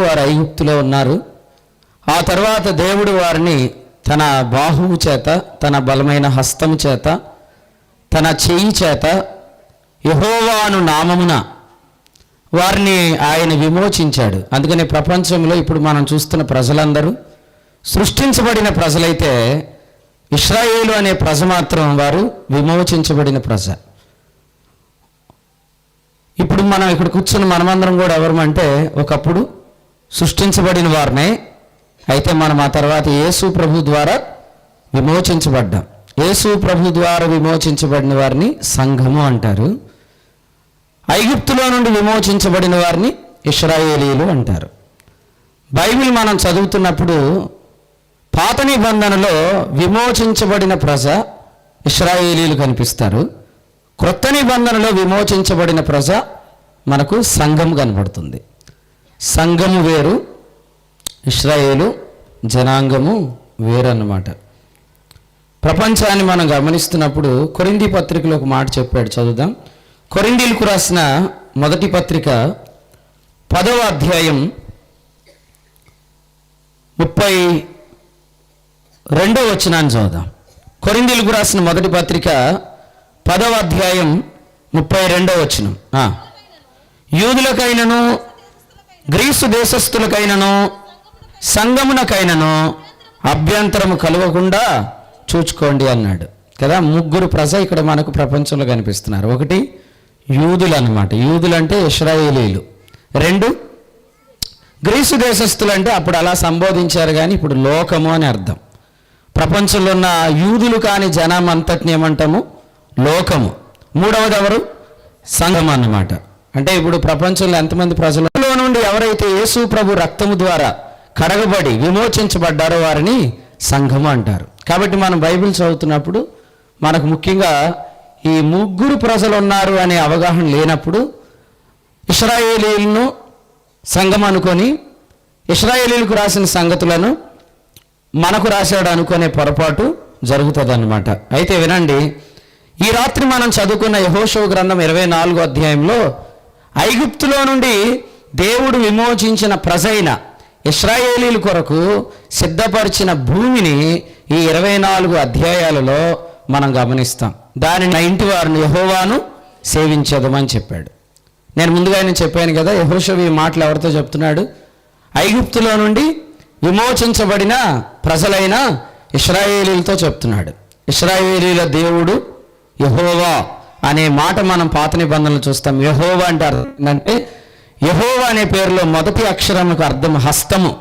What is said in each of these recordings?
వారు ఐగుప్తులో ఉన్నారు. ఆ తర్వాత దేవుడు వారిని తన బాహువు చేత తన బలమైన హస్తము చేత తన చెయ్యి చేత యహోవాను నామమున వారిని ఆయన విమోచించాడు. అందుకని ప్రపంచంలో ఇప్పుడు మనం చూస్తున్న ప్రజలందరూ సృష్టించబడిన ప్రజలైతే ఇస్రాయేలు అనే ప్రజ మాత్రం వారు విమోచించబడిన ప్రజ. ఇప్పుడు మనం ఇక్కడ కూర్చున్న మనమందరం కూడా ఎవరమంటే ఒకప్పుడు సృష్టించబడిన వారినే. అయితే మనం ఆ తర్వాత యేసు ప్రభు ద్వారా విమోచించబడ్డాం. యేసు ప్రభు ద్వారా విమోచించబడిన వారిని సంఘము అంటారు. ఐగుప్తులో నుండి విమోచించబడిన వారిని ఇస్రాయేలీలు అంటారు. బైబిల్ మనం చదువుతున్నప్పుడు పాత నిబంధనలో విమోచించబడిన ప్రజ ఇస్రాయేలీలు కనిపిస్తారు. క్రొత్త నిబంధనలో విమోచించబడిన ప్రజ మనకు సంఘం కనబడుతుంది. సంఘము వేరు ఇస్రాయేలు జనాంగము వేరు అన్నమాట ప్రపంచాన్ని మనం గమనిస్తున్నప్పుడు కొరింది పత్రికలో ఒక మాట చెప్పాడు చదువుదాం. కొరిందీలకు రాసిన మొదటి పత్రిక పదవ అధ్యాయం ముప్పై రెండో వచనాన్ని చదువుదాం. కొరిందీలకు రాసిన మొదటి పత్రిక పదవ అధ్యాయం ముప్పై రెండో వచనం. యూదులకైనను గ్రీసు దేశస్థులకైనను సంగమునకైనను అభ్యంతరము కలవకుండా చూచుకోండి అన్నాడు. కదా ముగ్గురు ప్రజ ఇక్కడ మనకు ప్రపంచంలో కనిపిస్తున్నారు. ఒకటి యూదులు అన్నమాట యూదులు అంటే ఇస్రాయేలీలు. రెండు గ్రీసు దేశస్థులు అంటే అప్పుడు అలా సంబోధించారు కానీ ఇప్పుడు లోకము అని అర్థం. ప్రపంచంలో ఉన్న యూదులు కాని జనం అంతటిని ఏమంటాము? లోకము. మూడవది ఎవరు? సంఘం అన్నమాట. అంటే ఇప్పుడు ప్రపంచంలో ఎంతమంది ప్రజలలో నుండి ఎవరైతే యేసు ప్రభు రక్తము ద్వారా కడగబడి విమోచించబడ్డారో వారిని సంఘము అంటారు. కాబట్టి మనం బైబిల్ చదువుతున్నప్పుడు మనకు ముఖ్యంగా ఈ ముగ్గురు ప్రజలు ఉన్నారు అనే అవగాహన లేనప్పుడు ఇస్రాయేలీలను సంఘం అనుకొని ఇస్రాయేలీలకు రాసిన సంగతులను మనకు రాశాడు అనుకునే పొరపాటు జరుగుతుంది అనమాట అయితే వినండి ఈ రాత్రి మనం చదువుకున్న యహోషో గ్రంథం ఇరవై నాలుగో అధ్యాయంలో ఐగుప్తులో నుండి దేవుడు విమోచించిన ప్రజైన ఇస్రాయేలీల కొరకు సిద్ధపరిచిన భూమిని ఈ ఇరవై నాలుగు అధ్యాయాలలో మనం గమనిస్తాం. దానిని నా ఇంటి వారిని యహోవాను సేవించదమని చెప్పాడు. నేను ముందుగానే చెప్పాను కదా యహోషవి ఈ మాటలు ఎవరితో చెప్తున్నాడు? ఐగుప్తులో నుండి విమోచించబడిన ప్రజలైన ఇస్రాయేలీలతో చెప్తున్నాడు. ఇస్రాయేలీల దేవుడు యహోవా అనే మాట మనం పాత నిబంధనలు చూస్తాం. యహోవా అంటే అర్థం యహోవా అనే పేరులో మొదటి అక్షరములకు అర్థం హస్తము.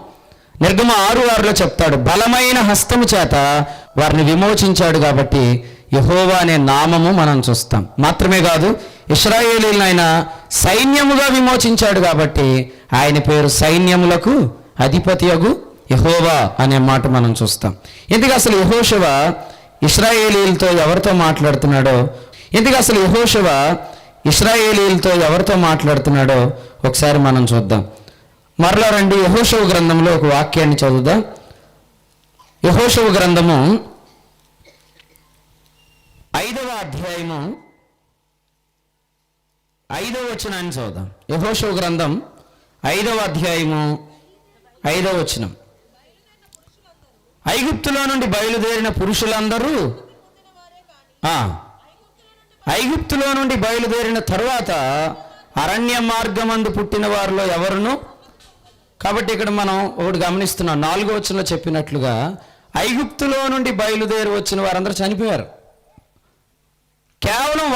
నిర్గమ ఆరు ఆరులో చెప్తాడు బలమైన హస్తము చేత వారిని విమోచించాడు కాబట్టి యహోవా అనే నామము మనం చూస్తాం. మాత్రమే కాదు ఇస్రాయేలీలను ఆయన సైన్యముగా విమోచించాడు కాబట్టి ఆయన పేరు సైన్యములకు అధిపతియగు యహోవా అనే మాట మనం చూస్తాం. ఎందుకు అసలు యహోశవ ఇస్రాయేలీలతో ఎవరితో మాట్లాడుతున్నాడో ఎందుకు అసలు యహోశవ ఇస్రాయేలీలతో ఎవరితో మాట్లాడుతున్నాడో ఒకసారి మనం చూద్దాం. మరలా రండి యహోశవ గ్రంథంలో ఒక వాక్యాన్ని చదువుదాం. యహోశవ గ్రంథము ఐదవ అధ్యాయము ఐదవ వచనాన్ని చదువుదాం. యహోశవ గ్రంథం ఐదవ అధ్యాయము ఐదవ వచనం. ఐగుప్తులో నుండి బయలుదేరిన పురుషులందరూ ఆ, ఐగుప్తులో నుండి బయలుదేరిన తరువాత అరణ్య మార్గమందు పుట్టిన వారిలో ఎవరును? కాబట్టి ఇక్కడ మనం ఒకటి గమనిస్తున్నాం. నాలుగో వచనంలో చెప్పినట్లుగా ఐగుప్తులో నుండి బయలుదేరి వచ్చిన వారందరూ చనిపోయారు. కేవలం